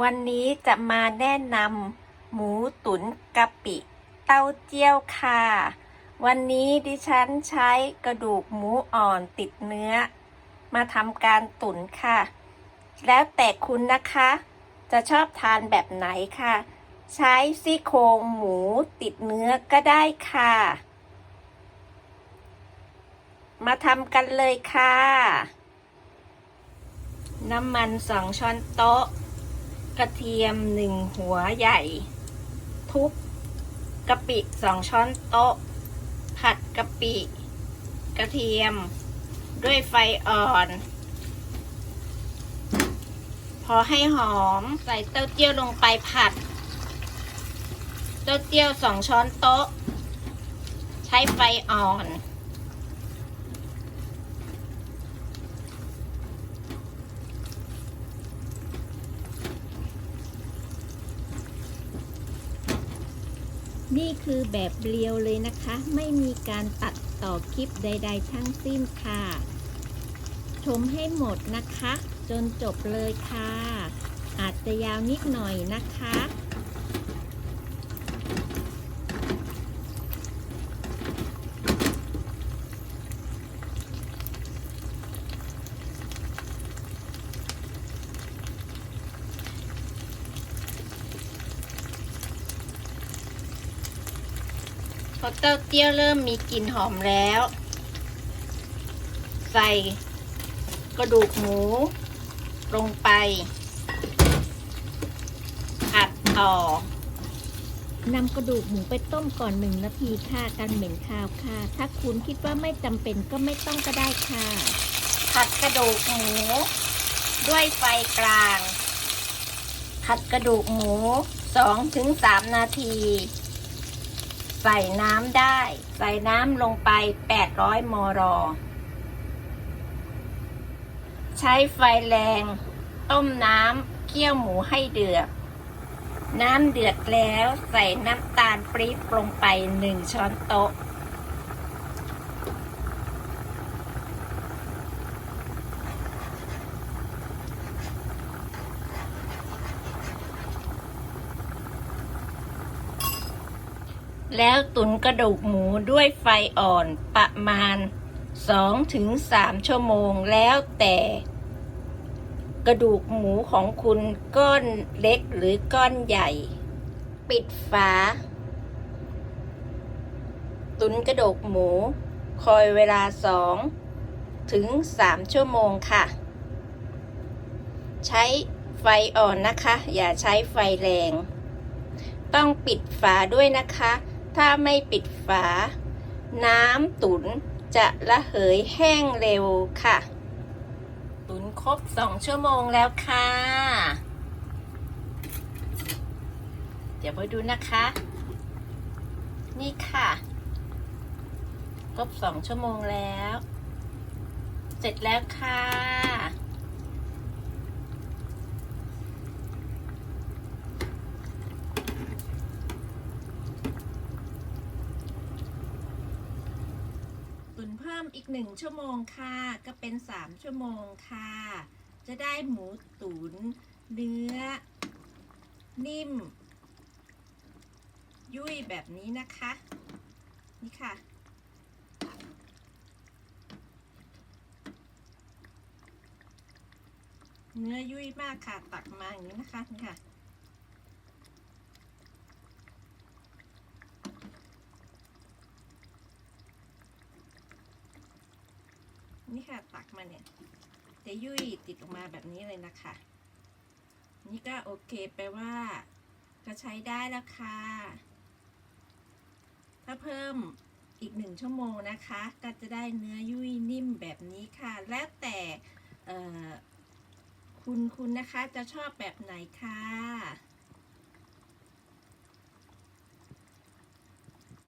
วันนี้จะมาแนะนำหมูตุ๋นกะปิเต้าเจี้ยวค่ะ วันนี้ดิฉันใช้กระดูกหมูอ่อนติดเนื้อ มาทำการตุ๋นค่ะ แล้วแต่คุณนะคะ จะชอบทานแบบไหนค่ะ ใช้ซี่โครงหมูติดเนื้อก็ได้ค่ะ มาทำกันเลยค่ะ น้ำมันสองช้อนโต๊ะ กระเทียมหนึ่งหัวใหญ่ ทุบกะปิสองช้อนโต๊ะ ผัดกะปิ กระเทียม ด้วยไฟอ่อน พอให้หอมใส่เต้าเจี้ยวลงไปผัด เต้าเจี้ยวสองช้อนโต๊ะ ใช้ไฟอ่อน นี่คือแบบเรียวเลยนะคะ ไม่มีการตัดต่อคลิปใด ๆ ทั้งสิ้นค่ะ ชมให้หมดนะคะ จนจบเลยค่ะ อาจจะยาวนิดหน่อยนะคะ พอเต้าเจี้ยวเริ่มมีกลิ่นหอมแล้ว ใส่กระดูกหมู ลงไป ผัดต่อนำกระดูกหมูไปต้มก่อนหนึ่งนาทีค่ะกันเหม็นคาวค่ะ ถ้าคุณคิดว่าไม่จำเป็นก็ไม่ต้องก็ได้ค่ะ ผัดกระดูกหมู ด้วยไฟกลาง ผัดกระดูกหมูสองถึงสามนาที ใส่น้ำได้ ใส่น้ำลงไป 800 มร ใช้ไฟแรง ต้มน้ำเคี่ยวหมูให้เดือด น้ำเดือดแล้วใส่น้ำตาลปรี๊บลงไป 1 ช้อนโต๊ะ แล้วตุ๋นกระดูกหมูด้วยไฟอ่อนประมาณ 2-3 ชั่วโมงแล้วแต่ กระดูกหมูของคุณก้อนเล็กหรือก้อนใหญ่ ปิดฝา ตุ๋นกระดูกหมู คอยเวลา 2 ถึง 3 ชั่วโมงค่ะ ใช้ไฟอ่อนนะคะ อย่าใช้ไฟแรง ต้องปิดฝาด้วยนะคะ ถ้าไม่ปิดฝา น้ำตุ๋นจะระเหยแห้งเร็วค่ะ ตุ๋นครบสองชั่วโมงแล้วค่ะ เดี๋ยวไปดูนะคะ นี่ค่ะ ครบสองชั่วโมงแล้ว เสร็จแล้วค่ะ พิ่มอีกหนึ่งชั่วโมงค่ะ ก็เป็นสามชั่วโมงค่ะ จะได้หมูตุ๋นเนื้อ นิ่ม ยุ่ยแบบนี้นะคะ นี่ค่ะ เนื้อยุ่ยมากค่ะ ตักมาอย่างนี้นะคะ นี่ค่ะ นี่ค่ะตักมาเนี่ยจะยุ่ยติดออกมาแบบนี้เลยนะคะ นี่ก็โอเคแปว่า ก็ใช้ได้แล้วค่ะ ถ้าเพิ่มอีกหนึ่งชั่วโมงนะคะ ก็จะได้เนื้อยุ่ยนิ่มแบบนี้ค่ะ แล้วแต่คุณคุณนะคะจะชอบแบบไหนค่ะ